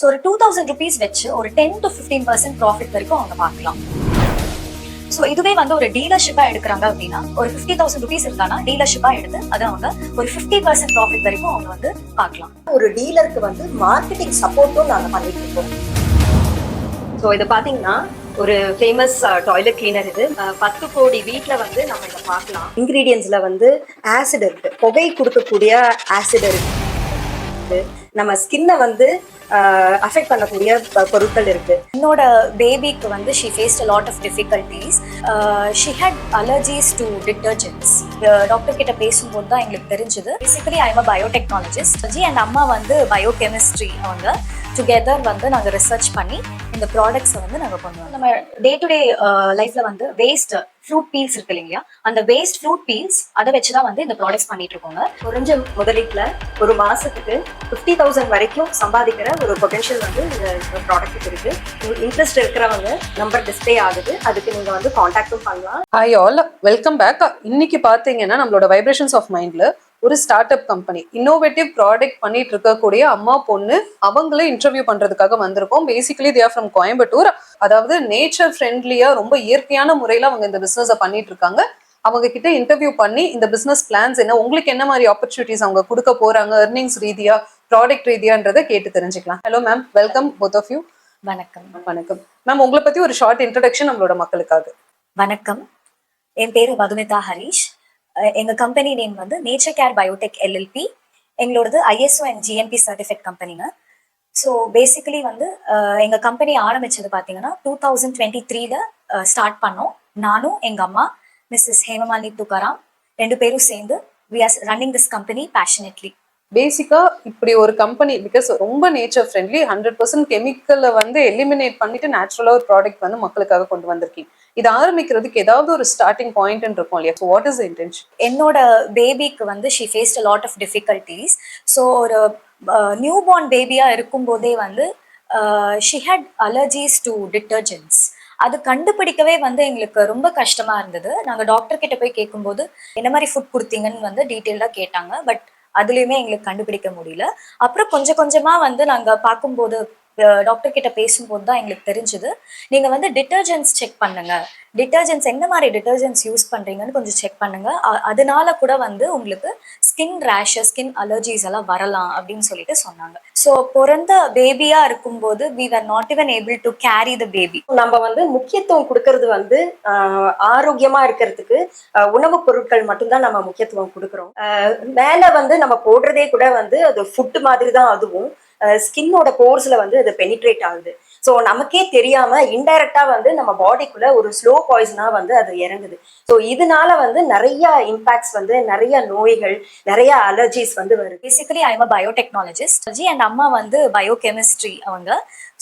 So ஒரு two thousand rupees வச்சு ஒரு ten to fifteen percent profit வரைக்கும் அவங்க பார்க்கலாம். ஸோ இதுவே வந்து ஒரு டீலர்ஷிப்பா எடுக்கிறாங்க அப்படின்னா ஒரு ஃபிஃப்டி தௌசண்ட் ருபீஸ் இருந்தானா டீலர்ஷிப்பா எடுத்து அதை அவங்க ஒரு ஃபிஃப்டி பர்சன்ட் ப்ராஃபிட் வரைக்கும் அவங்க வந்து பார்க்கலாம். ஒரு டீலருக்கு வந்து மார்க்கெட்டிங் சப்போர்ட்டும் நாங்கள் பண்ணிட்டு இருக்கோம். ஸோ இது பார்த்தீங்கன்னா ஒரு ஃபேமஸ் டாய்லெட் கிளீனர் இது. பத்து கோடி வீட்டில் வந்து நம்ம இதை பார்க்கலாம். இன்கிரீடியன்ஸ்ல வந்து ஆசிட் இருக்கு. புகை கொடுக்கக்கூடிய ஆசிட் இருக்கு. நம்ம ஸ்கின்னை வந்து அஃபெக்ட் பண்ணக்கூடிய பொருட்கள் இருக்கு. என்னோட பேபிக்கு வந்து she faced a lot of difficulties she had allergies to detergents doctor கிட்ட பேசும்போது தான் எங்களுக்கு தெரிஞ்சது. பேசிக்கலி ஐம் அ பயோடெக்னாலஜிஸ்ட் ஜி அண்ட் அம்மா வந்து பயோகெமிஸ்ட்ரி அவங்க. டுகெதர் வந்து நாங்கள் ரிசர்ச் பண்ணி இந்த ப்ராடக்ட்ஸை வந்து நாங்கள் கொண்டு வரோம் நம்ம டே டு டே லைஃப்பில் வந்து வேஸ்ட்டு ஃப்ரூட் பீல்ஸ் இருக்கு இல்லைங்களா? அந்த வேஸ்ட் ஃப்ரூட் பீல்ஸ் அதை வச்சு தான் வந்து இந்த ப்ராடக்ட்ஸ் பண்ணிட்டு இருக்கோங்க. குறைஞ்ச முதலீட்டுல ஒரு மாசத்துக்கு ஃபிஃப்டி தௌசண்ட் வரைக்கும் சம்பாதிக்கிற ஒரு பொட்டன்ஷியல் வந்து இந்த ப்ராடக்ட் இருக்கு. இன்ட்ரெஸ்ட் இருக்கிறவங்க நம்பர் டிஸ்ப்ளே ஆகுது. அதுக்கு நீங்க வந்து கான்டாக்டும் பண்ணலாம். ஹாய் ஆல் வெல்கம் பேக் இன்னைக்கு பார்த்தீங்கன்னா நம்மளோட வைப்ரேஷன்ஸ் ஆஃப் மைண்ட்ல ஒரு start up company innovative product பண்ணிட்டு இருக்கக்கூடிய அம்மா பொண்ணு அவங்கள இன்டர்வியூ பண்றதுக்காக வந்திருக்கோம். பேசிக்கலி தேர் ஃப்ரம் கோயம்புத்தூர் அதாவது நேச்சர் ஃப்ரெண்ட்லியா ரொம்ப இயற்கையான முறையில அவங்க இந்த பிசினஸ் பண்ணிட்டு இருக்காங்க. அவங்க கிட்ட இன்டர்வியூ பண்ணி இந்த பிசினஸ் பிளான்ஸ் என்ன உங்களுக்கு என்ன மாதிரி ஆப்பர்ச்சுனிட்டிஸ் அவங்க கொடுக்க போறாங்க earnings ரீதியா ப்ராடக்ட் ரீதியான்றதை கேட்டு தெரிஞ்சுக்கலாம். Hello ma'am welcome both of you வணக்கம். வணக்கம். மேம் உங்களை பத்தி ஒரு ஷார்ட் இன்ட்ரடக்ஷன் நம்மளோட மக்களுக்காக. வணக்கம். என் பேரு மதுமிதா ஹரிஷ். எங்க கம்பெனி நேம் வந்து நேச்சர் கேர் பயோடெக் எல்எல்பி எங்களோடது ஐஎஸ்ஓ அண்ட் ஜிஎன்பி சர்டிஃபைட் கம்பெனிங்க ஸோ பேசிக்கலி வந்து எங்க கம்பெனி ஆரம்பிச்சது பார்த்தீங்கன்னா டூ தௌசண்ட் டுவெண்ட்டி த்ரீல ஸ்டார்ட் பண்ணோம். நானும் எங்க அம்மா மிஸ்ஸஸ் ஹேமமாலினி துக்காராம் ரெண்டு பேரும் சேர்ந்து we are running this company passionately பேசிக்கா இப்படி ஒரு கம்பெனி பிகாஸ் ரொம்ப நேச்சர் ஃப்ரெண்ட்லி ஹண்ட்ரட் பர்சன்ட் கெமிக்கலை வந்து எலிமினேட் பண்ணிட்டு நேச்சுரலா ஒரு ப்ராடக்ட் வந்து மக்களுக்காக கொண்டு வந்திருக்கீங்க. இது ஆரம்பிக்கிறதுக்கு ஏதாவது ஒரு ஸ்டார்டிங் பாயிண்ட் இருக்கும் இல்லையா? ஸோ வாட் இஸ் இன்டென்ஷன் என்னோட பேபிக்கு வந்து she faced lot of difficulties so ஒரு நியூ பார்ன் பேபியாக இருக்கும்போதே வந்து she had allergies to detergents அது கண்டுபிடிக்கவே வந்து எங்களுக்கு ரொம்ப கஷ்டமா இருந்தது. நாங்கள் டாக்டர் கிட்ட போய் கேட்கும்போது என்ன மாதிரி ஃபுட் கொடுத்தீங்கன்னு வந்து டீட்டெயிலாக கேட்டாங்க. பட் அதுலேயுமே எங்களுக்கு கண்டுபிடிக்க முடியல. அப்புறம் கொஞ்சம் கொஞ்சமாக வந்து நாங்கள் பார்க்கும்போது டாக்டர் கிட்ட பேசும்போது தான் எங்களுக்கு தெரிஞ்சது. நீங்கள் வந்து டிட்டர்ஜென்ட்ஸ் செக் பண்ணுங்க. டிட்டர்ஜென்ட்ஸ் என்ன மாதிரி டிட்டர்ஜென்ட்ஸ் யூஸ் பண்ணுறீங்கன்னு கொஞ்சம் செக் பண்ணுங்க. அதனால கூட வந்து உங்களுக்கு ஸ்கின் ரேஷஸ் ஸ்கின் அலர்ஜிஸ் எல்லாம் வரலாம் அப்படின்னு சொல்லிட்டு சொன்னாங்க. ஸோ பிறந்த பேபியா இருக்கும்போது we are not even able to carry the baby நம்ம வந்து முக்கியத்துவம் கொடுக்கறது வந்து ஆரோக்கியமா இருக்கிறதுக்கு உணவுப் பொருட்கள் மட்டும்தான் நம்ம முக்கியத்துவம் கொடுக்குறோம். மேலே வந்து நம்ம போடுறதே கூட வந்து அது ஃபுட் மாதிரி தான் அதுவும். ஸ்கின்னோட போர்ஸ்ல வந்து அது பெனிட்ரேட் ஆகுது. ஸோ நமக்கே தெரியாம இன்டைரக்டா வந்து நம்ம பாடிக்குள்ள ஒரு ஸ்லோ பாய்சனா வந்து அது இறங்குது. ஸோ இதனால வந்து நிறைய இம்பாக்ட்ஸ் வந்து நிறைய நோய்கள் நிறைய அலர்ஜிஸ் வந்து வருது. பேசிக்கலி ஐம் அ பயோடெக்னாலஜிஸ்ட் ஜி அண்ட் அம்மா வந்து பயோகெமிஸ்ட்ரி அவங்க.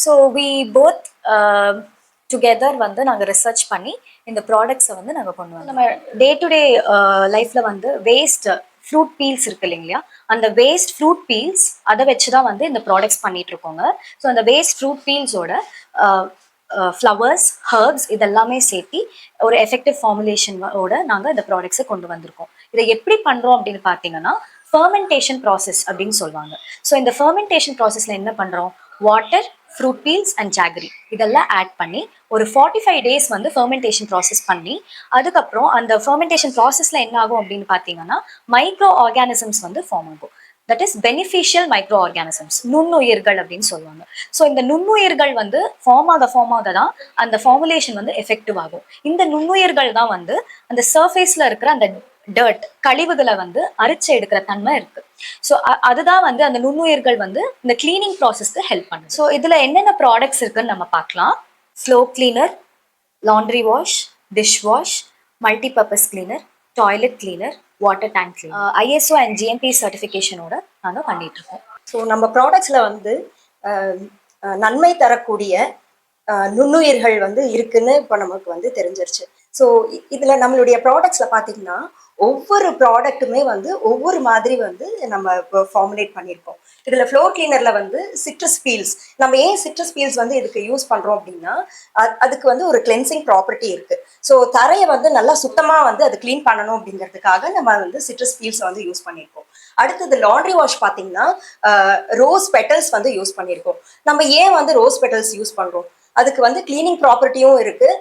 ஸோ வி போத் டுகெதர் வந்து நாங்கள் ரிசர்ச் பண்ணி இந்த ப்ராடக்ட்ஸை வந்து நாங்கள் கொண்டு வந்தோம். நம்ம டே டு டே லைஃப்பில் வந்து வேஸ்ட் ஃப்ரூட் பீல்ஸ் இருக்கு இல்லைங்களா? அந்த வேஸ்ட் ஃப்ரூட் பீல்ஸ் அதை வச்சு தான் வந்து இந்த ப்ராடக்ட்ஸ் பண்ணிட்டு இருக்கோங்க ஸோ அந்த வேஸ்ட் ஃப்ரூட் பீல்ஸோட ஃப்ளவர்ஸ் ஹர்ப்ஸ் இதெல்லாமே சேர்த்து ஒரு எஃபெக்டிவ் ஃபார்முலேஷனோட நாங்கள் இந்த ப்ராடக்ட்ஸை கொண்டு வந்திருக்கோம். இதை எப்படி பண்ணுறோம் அப்படின்னு பார்த்தீங்கன்னா ஃபர்மெண்டேஷன் ப்ராசஸ் அப்படின்னு சொல்லுவாங்க. ஸோ இந்த ஃபர்மெண்டேஷன் ப்ராசஸில் என்ன பண்ணுறோம் water fruit peels and jaggery இதெல்லாம் ஆட் பண்ணி ஒரு ஃபார்ட்டி ஃபைவ் டேஸ் வந்து ஃபெர்மெண்டேஷன் ப்ராசஸ் பண்ணி அதுக்கப்புறம் அந்த ஃபர்மெண்டேஷன் ப்ராசஸில் என்ன ஆகும் அப்படின்னு பார்த்தீங்கன்னா மைக்ரோ ஆர்கானிசம்ஸ் வந்து ஃபார்ம் ஆகும். That is beneficial microorganisms நுண்ணுயிர்கள் அப்படின்னு சொல்லுவாங்க. ஸோ இந்த நுண்ணுயிர்கள் வந்து ஃபார்ம் ஆக ஃபார்ம் ஆக தான் அந்த ஃபார்முலேஷன் வந்து எஃபெக்டிவ் ஆகும். இந்த நுண்ணுயிர்கள் தான் வந்து அந்த சர்ஃபேஸில் இருக்கிற அந்த டர்ட் கழிவுகளை வந்து அரிச்சு எடுக்கிற தன்மை இருக்கு. ஸோ அதுதான் வந்து அந்த நுண்ணுயிர்கள் வந்து இந்த கிளீனிங் ப்ராசஸ்க்கு ஹெல்ப் பண்ணும் ஸோ இதில் என்னென்ன ப்ராடக்ட்ஸ் இருக்குன்னு நம்ம பார்க்கலாம். Floor cleaner laundry wash dish wash multipurpose cleaner toilet cleaner water tank cleaner ISO and GMP சர்டிஃபிகேஷனோட நாங்கள் பண்ணிட்டு இருக்கோம். ஸோ நம்ம ப்ராடக்ட்ஸ்ல வந்து நன்மை தரக்கூடிய நுண்ணுயிர்கள் வந்து இருக்குன்னு இப்போ நமக்கு வந்து தெரிஞ்சிருச்சு. ஸோ இதுல நம்மளுடைய ப்ராடக்ட்ஸ்ல பார்த்தீங்கன்னா ஒவ்வொரு ப்ராடக்ட்டுமே வந்து ஒவ்வொரு மாதிரி வந்து நம்ம ஃபார்முலேட் பண்ணியிருக்கோம். இதில் ஃப்ளோர் கிளீனரில் வந்து சிட்ரஸ் பீல்ஸ் நம்ம ஏன் சிட்ரஸ் பீல்ஸ் வந்து இதுக்கு யூஸ் பண்ணுறோம் அப்படின்னா அதுக்கு வந்து ஒரு கிளென்சிங் ப்ராப்பர்ட்டி இருக்குது ஸோ தரையை வந்து நல்லா சுத்தமாக வந்து அது க்ளீன் பண்ணணும் அப்படிங்கிறதுக்காக நம்ம வந்து சிட்ரஸ் பீல்ஸ் வந்து யூஸ் பண்ணியிருக்கோம். அடுத்தது லாண்ட்ரி வாஷ் பார்த்தீங்கன்னா ரோஸ் பெட்டல்ஸ் வந்து யூஸ் பண்ணியிருக்கோம். நம்ம ஏன் வந்து ரோஸ் பெட்டல்ஸ் யூஸ் பண்ணுறோம் அதுக்கு வந்து கிளீனிங் ப்ராப்பர்ட்டியும் இருக்குது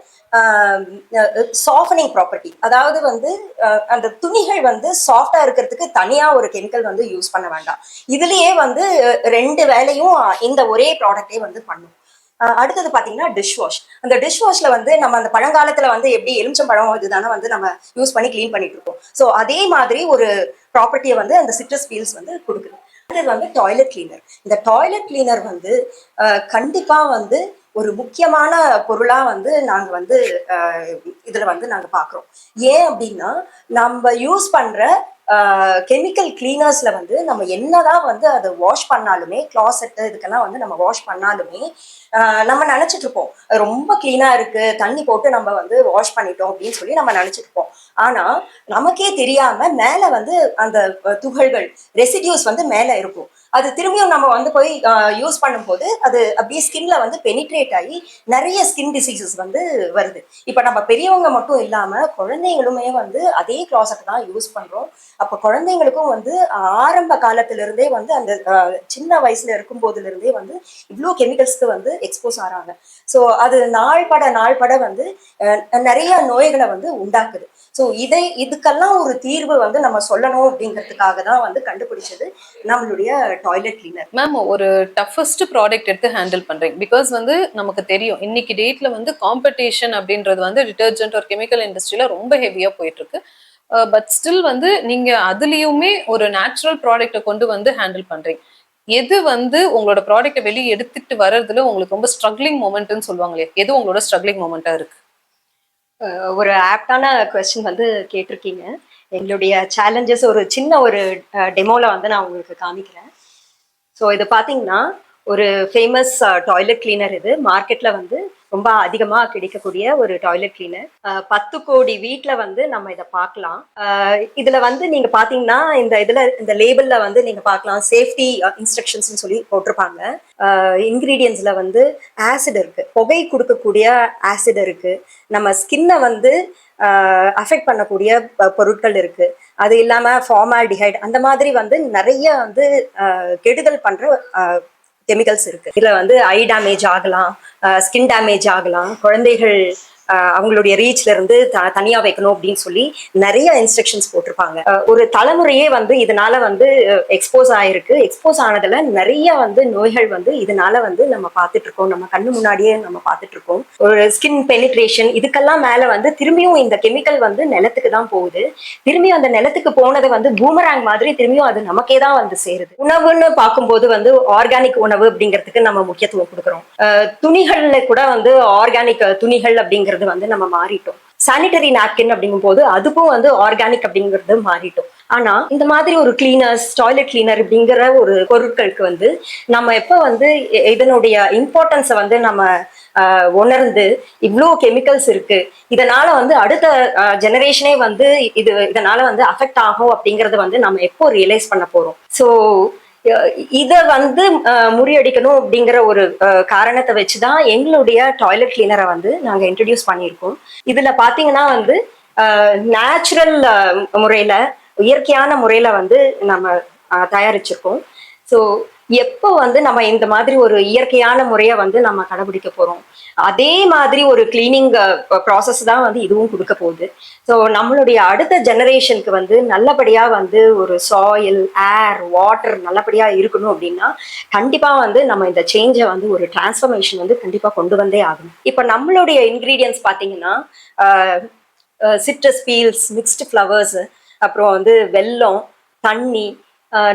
சாஃப்டனிங் ப்ராப்பர்ட்டி அதாவது வந்து அந்த துணிகள் வந்து சாஃப்டா இருக்கிறதுக்கு தனியா ஒரு கெமிக்கல் வந்து யூஸ் பண்ண வேண்டாம். இதுலயே வந்து ரெண்டு வேலையும் இந்த ஒரே ப்ராடக்டே வந்து பண்ணும். அடுத்தது பாத்தீங்கன்னா டிஷ் வாஷ் அந்த டிஷ் வாஷ்ல வந்து நம்ம அந்த பழங்காலத்துல வந்து எப்படி எலுமிச்சம்பழம் இதுதானே வந்து நம்ம யூஸ் பண்ணி க்ளீன் பண்ணிட்டு இருக்கோம். ஸோ அதே மாதிரி ஒரு ப்ராப்பர்ட்டியை வந்து அந்த சிட்ரஸ் பீல்ஸ் வந்து கொடுக்குது. அடுத்தது வந்து டாய்லெட் கிளீனர் இந்த டாய்லெட் கிளீனர் வந்து கண்டிப்பாக கண்டிப்பா வந்து ஒரு முக்கியமான பொருளா வந்து நாங்க வந்து இதுல வந்து நாங்க பாக்குறோம். ஏன் அப்படின்னா நம்ம யூஸ் பண்ற கெமிக்கல் கிளீனர்ஸ்ல வந்து நம்ம என்னதான் வந்து அதை வாஷ் பண்ணாலுமே கிளாசெட்டு இதுக்கெல்லாம் வந்து நம்ம வாஷ் பண்ணாலுமே நம்ம நினைச்சிட்டு இருப்போம். ரொம்ப கிளீனா இருக்கு தண்ணி போட்டு நம்ம வந்து வாஷ் பண்ணிட்டோம் அப்படின்னு சொல்லி நம்ம நினைச்சிட்டு இருப்போம். ஆனா நமக்கே தெரியாம மேல வந்து அந்த துகள்கள் ரெசிடியூஸ் வந்து மேல இருக்கும். அது திரும்பியும் நம்ம வந்து போய் யூஸ் பண்ணும்போது அது அப்படியே ஸ்கின்ல வந்து பெனிட்ரேட் ஆகி நிறைய ஸ்கின் டிசீசஸ் வந்து வருது. இப்போ நம்ம பெரியவங்க மட்டும் இல்லாமல் குழந்தைங்களுமே வந்து அதே க்ளாசட் தான் யூஸ் பண்ணுறோம் அப்போ குழந்தைங்களுக்கும் வந்து ஆரம்ப காலத்திலிருந்தே வந்து அந்த சின்ன வயசுல இருக்கும் போதுலேருந்தே வந்து இவ்வளோ கெமிக்கல்ஸ்க்கு வந்து எக்ஸ்போஸ் ஆகிறாங்க ஸோ அது நாள் பட நாள் பட வந்து நிறைய நோய்களை வந்து உண்டாக்குது. ஸோ இதை இதுக்கெல்லாம் ஒரு தீர்வு வந்து நம்ம சொல்லணும் அப்படிங்கிறதுக்காக தான் வந்து கண்டுபிடிச்சது நம்மளுடைய டாய்லெட் கிளீனர் மேம் ஒரு டஃபஸ்ட் ப்ராடக்ட் எடுத்து ஹேண்டில் பண்ணுறீங்க பிகாஸ் வந்து நமக்கு தெரியும் இன்னைக்கு டேட்ல வந்து காம்படிஷன் அப்படின்றது வந்து டிட்டர்ஜென்ட் ஒரு கெமிக்கல் இண்டஸ்ட்ரியில ரொம்ப ஹெவியாக போயிட்டு இருக்கு பட் uh, ஸ்டில் வந்து நீங்க அதுலயுமே ஒரு நேச்சுரல் ப்ராடக்ட்டை கொண்டு வந்து ஹேண்டில் பண்றீங்க. எது வந்து உங்களோட ப்ராடக்ட்டை வெளியே எடுத்துட்டு வர்றதுல உங்களுக்கு ரொம்ப ஸ்ட்ரகிளிங் மூமெண்ட்னு சொல்லுவாங்களே எது உங்களோட ஸ்ட்ரகிளிங் மூமெண்ட்டாக இருக்கு? ஒரு ஆப்டான கொஸ்டின் வந்து கேட்டிருக்கீங்க. எங்களுடைய சேலஞ்சஸ் ஒரு சின்ன ஒரு டெமோல வந்து நான் உங்களுக்கு காமிக்கிறேன். ஸோ இது பார்த்தீங்கன்னா ஒரு ஃபேமஸ் டாய்லெட் கிளீனர் இது. மார்க்கெட்டில் வந்து ரொம்ப அதிகமாக கிடைக்கக்கூடிய ஒரு டாய்லெட் கிளீனர் பத்து கோடி வீட்டில் வந்து நம்ம இதை பார்க்கலாம். அஹ் இதுல வந்து நீங்க பார்த்தீங்கன்னா இந்த இதுல இந்த லேபிள்ல வந்து நீங்க பார்க்கலாம். சேஃப்டி இன்ஸ்ட்ரக்ஷன்ஸ் சொல்லி போட்டிருப்பாங்க. இன்கிரீடியன்ஸ்ல வந்து ஆசிட் இருக்கு. புகை கொடுக்கக்கூடிய ஆசிட் இருக்கு. நம்ம ஸ்கின்னை வந்து அஃபெக்ட் பண்ணக்கூடிய பொருட்கள் இருக்கு. அது இல்லாம ஃபார்மால்டிஹைட் அந்த மாதிரி வந்து நிறைய வந்து கெடுதல் பண்ற கெமிக்கல்ஸ் இருக்கு. இதுல வந்து ஐ டேமேஜ் ஆகலாம். ஸ்கின் டேமேஜ் ஆகலாம். குழந்தைகள் அவங்களுடைய ரீச்ல இருந்து த- தனியா வைக்கணும் அப்படின்னு சொல்லி நிறைய இன்ஸ்ட்ரக்ஷன்ஸ் போட்டிருப்பாங்க. ஒரு தலைமுறையே வந்து இதனால வந்து எக்ஸ்போஸ் ஆயிருக்கு. எக்ஸ்போஸ் ஆனதுல நிறைய வந்து நோய்கள் வந்து இதனால வந்து நம்ம பார்த்துட்டு இருக்கோம் நம்ம கண்ணு முன்னாடியே நம்ம பார்த்துட்டு இருக்கோம் ஒரு ஸ்கின் பெனிட்ரேஷன் இதுக்கெல்லாம் மேல வந்து திரும்பியும் இந்த கெமிக்கல் வந்து நிலத்துக்கு தான் போகுது. திரும்பியும் அந்த நிலத்துக்கு போனது வந்து பூமராங் மாதிரி திரும்பியும் அது நமக்கே தான் வந்து சேருது. உணவுன்னு பார்க்கும்போது வந்து ஆர்கானிக் உணவு அப்படிங்கிறதுக்கு நம்ம முக்கியத்துவம் கொடுக்குறோம். துணிகள்ல கூட வந்து ஆர்கானிக் துணிகள் அப்படிங்கிறது வந்து நம்ம மாறிட்டோம். சானிட்டரி நாப்கின் அப்படிங்கும் போது அதுக்கும் வந்து ஆர்கானிக் அப்படிங்கிறது மாறிட்டோம். ஆனா இந்த மாதிரி ஒரு கிளீனர்ஸ் டாய்லெட் கிளீனர் அப்படிங்கிற ஒரு பொருட்களுக்கு வந்து நம்ம எப்போ வந்து இதனுடைய இம்பார்ட்டன்ஸை வந்து நம்ம உணர்ந்து இவ்வளோ கெமிக்கல்ஸ் இருக்கு இதனால வந்து அடுத்த ஜெனரேஷனே வந்து இது இதனால வந்து அஃபெக்ட் ஆகும் அப்படிங்கறது வந்து நம்ம எப்போ ரியலைஸ் பண்ண போறோம். ஸோ இதை வந்து முறியடிக்கணும் அப்படிங்கிற ஒரு காரணத்தை வச்சு தான் எங்களுடைய டாய்லெட் கிளீனரை வந்து நாங்கள் இன்ட்ரடியூஸ் பண்ணியிருக்கோம். இதுல பாத்தீங்கன்னா வந்து நேச்சுரல் முறையில இயற்கையான முறையில வந்து நம்ம தயாரிச்சிருக்கோம். ஸோ எப்போ வந்து நம்ம இந்த மாதிரி ஒரு இயற்கையான முறையை வந்து நம்ம கடைபிடிக்க போறோம்? அதே மாதிரி ஒரு கிளீனிங் ப்ராசஸ் தான் வந்து இதுவும் கொடுக்க போகுது. ஸோ நம்மளுடைய அடுத்த ஜெனரேஷனுக்கு வந்து நல்லபடியாக வந்து ஒரு சாயில் ஏர் வாட்டர் நல்லபடியாக இருக்கணும் அப்படின்னா கண்டிப்பாக வந்து நம்ம இந்த சேஞ்சை வந்து ஒரு டிரான்ஸ்ஃபர்மேஷன் வந்து கண்டிப்பாக கொண்டு வந்தே ஆகணும். இப்போ நம்மளுடைய இன்க்ரீடியன்ஸ் பார்த்தீங்கன்னா சிட்ரஸ் பீல்ஸ் மிக்ஸ்டு ஃப்ளவர்ஸ் அப்புறம் வந்து வெல்லம் தண்ணி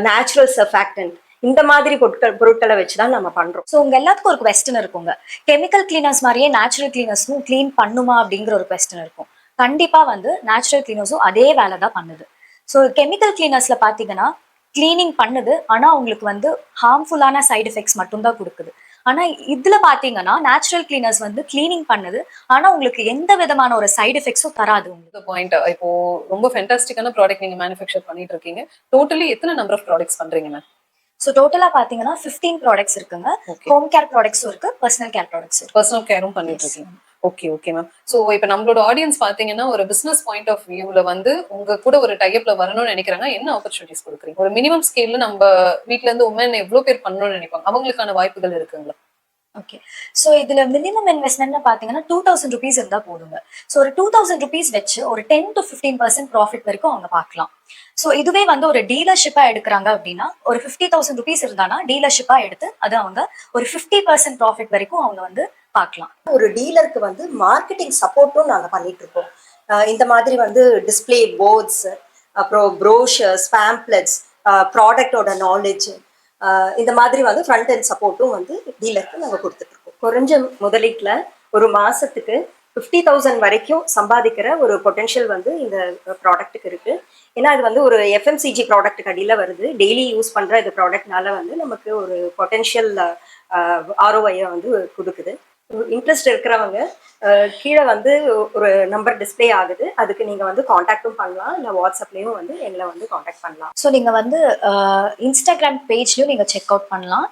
நேச்சுரல் சர்ஃபாக்டன்ட் இந்த மாதிரி பொருட்கள் பொருட்களை வச்சு தான் நம்ம பண்றோம். ஸோ உங்க எல்லாத்துக்கும் ஒரு கொஸ்டின் இருக்குங்க. கெமிக்கல் கிளீனர்ஸ் மாதிரியே நேச்சுரல் கிளீனர்ஸும் கிளீன் பண்ணுமா அப்படிங்கிற ஒரு கொஸ்டின் இருக்கும். கண்டிப்பா வந்து நேச்சுரல் கிளீனர்ஸும் அதே வேலை தான் பண்ணுது. ஸோ கெமிக்கல் கிளீனர்ஸ்ல பாத்தீங்கன்னா கிளீனிங் பண்ணுது ஆனா உங்களுக்கு வந்து ஹார்ம்ஃபுல்லான சைடு எஃபெக்ட்ஸ் மட்டும்தான் கொடுக்குது. ஆனா இதுல பாத்தீங்கன்னா நேச்சுரல் கிளீனர்ஸ் வந்து கிளீனிங் பண்ணுது ஆனா உங்களுக்கு எந்த விதமான ஒரு சைடு எஃபெக்ட்ஸும் தராது உங்களுக்கு. பாயிண்ட் இப்போ ரொம்ப ஃபென்டாஸ்டிக்கான ப்ராடக்ட் நீங்க மேனுஃபேக்சர் பண்ணிட்டு இருக்கீங்க. டோட்டலி எத்தனை நம்பர் ஆஃப் ப்ராடக்ட்ஸ் பண்றீங்க மேம் ஸோ டோட்டலா பாத்தீங்கன்னா 15 ப்ராடக்ட்ஸ் இருக்குங்க. ஹோம் கேர் ப்ராடக்ட்ஸும் இருக்கு பர்சனல் கேர் ப்ராடக்ட்ஸ் இருக்கு. பர்சனல் கேரும் பண்ணிட்டு இருக்கீங்க. ஓகே ஓகே மேம் ஸோ இப்போ நம்மளோட ஆடியன்ஸ் பாத்தீங்கன்னா ஒரு பிசினஸ் பாயிண்ட் ஆஃப் வியூல வந்து உங்க கூட ஒரு டைப்ல வரணும்னு நினைக்கிறாங்க. என்ன ஆப்பர்ச்சுனிட்டிஸ் கொடுக்குறீங்க? ஒரு மினிமம் ஸ்கேல்ல நம்ம வீட்ல இருந்து உமன் எவ்வளவு பேர் பண்ணணும்னு நினைப்பாங்க? அவங்களுக்கான வாய்ப்புகள் இருக்குங்களா? ஓகே ஸோ இதில் மினிமம் இன்வெஸ்ட்மெண்ட்னு பார்த்தீங்கன்னா டூ தௌசண்ட் ருபீஸ் இருந்தால் போதுங்க. ஸோ ஒரு டூ தௌசண்ட் ருபீஸ் வச்சு ஒரு ten to fifteen percent profit வரைக்கும் அவங்க பார்க்கலாம் ஸோ இதுவே வந்து ஒரு டீலர்ஷிப்பாக எடுக்கிறாங்க அப்படின்னா ஒரு ஃபிஃப்டி தௌசண்ட் ருபீஸ் இருந்தானா டீலர்ஷிப்பாக எடுத்து அது அவங்க ஒரு ஃபிஃப்டி பர்சன்ட் ப்ராஃபிட் வரைக்கும் அவங்க வந்து பார்க்கலாம் ஒரு டீலருக்கு வந்து மார்க்கெட்டிங் சப்போர்ட்டும் நாங்கள் பண்ணிட்டு இருக்கோம் இந்த மாதிரி வந்து டிஸ்ப்ளே போர்ட்ஸ் அப்புறம் ப்ரோஷர்ஸ் பேம்ப்ளெட்ஸ் ப்ராடக்டோட நாலேஜ் இந்த மாதிரி வந்து ஃப்ரண்ட் அண்ட் சப்போர்ட்டும் வந்து டீலருக்கு நாங்கள் கொடுத்துட்ருக்கோம். குறைஞ்ச முதலீட்டில் ஒரு மாதத்துக்கு ஃபிஃப்டி தௌசண்ட் வரைக்கும் சம்பாதிக்கிற ஒரு பொட்டென்ஷியல் வந்து இந்த ப்ராடக்ட்டுக்கு இருக்குது ஏன்னா இது வந்து ஒரு எஃப்எம்சிஜி ப்ராடக்ட்டுக்கு அடியில் வருது. டெய்லி யூஸ் பண்ணுற இந்த ப்ராடக்ட்னால வந்து நமக்கு ஒரு பொட்டென்ஷியல் ஆர்ஓஐயை வந்து கொடுக்குது. இன்ட்ரெஸ்ட் இருக்கிறவங்க கீழே வந்து ஒரு நம்பர் டிஸ்ப்ளே ஆகுது. அதுக்கு நீங்கள் வந்து காண்டாக்டும் பண்ணலாம். இல்லை வாட்ஸ்அப்லேயும் வந்து எங்களை வந்து காண்டாக்ட் பண்ணலாம். ஸோ நீங்கள் வந்து இன்ஸ்டாகிராம் பேஜ்லையும் நீங்கள் செக் அவுட் பண்ணலாம்.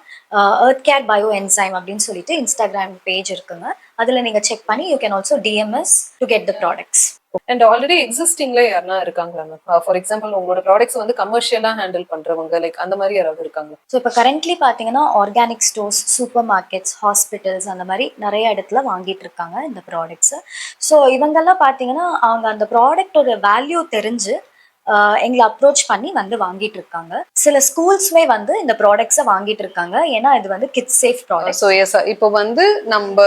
ஏர்த் கேர் பயோ என்சைம் அப்படின்னு சொல்லிட்டு இன்ஸ்டாகிராம் பேஜ் இருக்குங்க. அதில் நீங்கள் செக் பண்ணி you can also DMs to get the products and already எக்ஸிஸ்டிங்ல யாருன்னா இருக்காங்களா மேம் ஃபார் எக்ஸாம்பிள் உங்களோட ப்ராடக்ட்ஸ் வந்து கமர்ஷியலா ஹேண்டில் பண்றவங்க லைக் அந்த மாதிரி யாராவது இருக்காங்களா? ஸோ இப்போ கரண்ட்லி பார்த்தீங்கன்னா organic stores supermarkets hospitals அந்த மாதிரி நிறைய இடத்துல வாங்கிட்டு இருக்காங்க இந்த ப்ராடக்ட்ஸை ஸோ இவங்கெல்லாம் பார்த்தீங்கன்னா அவங்க அந்த ப்ராடக்டோட வேல்யூ தெரிஞ்சு ஆஹ் எங்களை அப்ரோச் பண்ணி வந்து வாங்கிட்டு இருக்காங்க. சில ஸ்கூல்ஸுமே வந்து இந்த ப்ராடக்ட்ஸை வாங்கிட்டு இருக்காங்க. ஏன்னா இது வந்து kids safe product so yes இப்போ வந்து நம்ம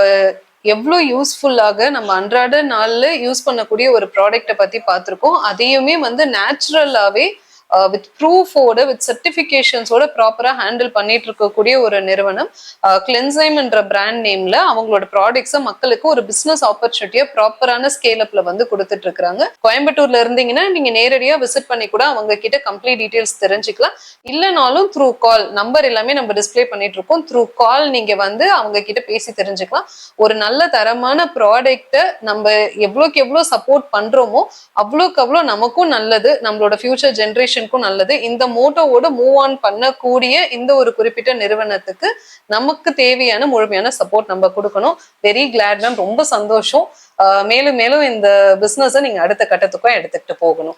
எவ்வளோ யூஸ்ஃபுல்லாக நம்ம அன்றாட நாளில் யூஸ் பண்ணக்கூடிய ஒரு ப்ராடக்ட்டை பற்றி பார்த்துருக்கோம். அதையுமே வந்து நேச்சுரலாகவே வித் ப்ரூஃபோட வித் சர்டிஃபிகேஷன்ஸோட ப்ராப்பராக ஹேண்டில் பண்ணிட்டு இருக்கக்கூடிய ஒரு நிறுவனம். கிளென்சைம் என்ற பிராண்ட் நேம்ல அவங்களோட ப்ராடக்ட்ஸை மக்களுக்கு ஒரு பிசினஸ் ஆப்பர்ச்சுனிட்டியை ப்ராப்பரான ஸ்கேல் அப்ல வந்து கொடுத்துட்டு இருக்காங்க கோயம்புத்தூர்ல இருந்தீங்கன்னா நீங்க நேரடியா விசிட் பண்ணி கூட அவங்க கிட்ட கம்ப்ளீட் டீடைல்ஸ் தெரிஞ்சுக்கலாம். இல்லைனாலும் த்ரூ கால் நம்பர் எல்லாமே நம்ம டிஸ்பிளே பண்ணிட்டு இருக்கோம் த்ரூ கால் நீங்க வந்து அவங்க கிட்ட பேசி தெரிஞ்சுக்கலாம். ஒரு நல்ல தரமான ப்ராடக்ட்டை நம்ம எவ்வளோக்கு எவ்வளோ சப்போர்ட் பண்றோமோ அவ்வளோக்கு அவ்வளோ நமக்கும் நல்லது. நம்மளோட ஃபியூச்சர் ஜென்ரேஷன் ஜென்ரேஷனுக்கும் நல்லது. இந்த மோட்டோவோட மூவ் ஆன் பண்ணக்கூடிய இந்த ஒரு குறிப்பிட்ட நிறுவனத்துக்கு நமக்கு தேவையான முழுமையான சப்போர்ட் நம்ம கொடுக்கணும். வெரி கிளாட் மேம் ரொம்ப சந்தோஷம். ஆஹ் மேலும் மேலும் இந்த பிஸ்னஸை நீங்க அடுத்த கட்டத்துக்கும் எடுத்துக்கிட்டு போகணும்.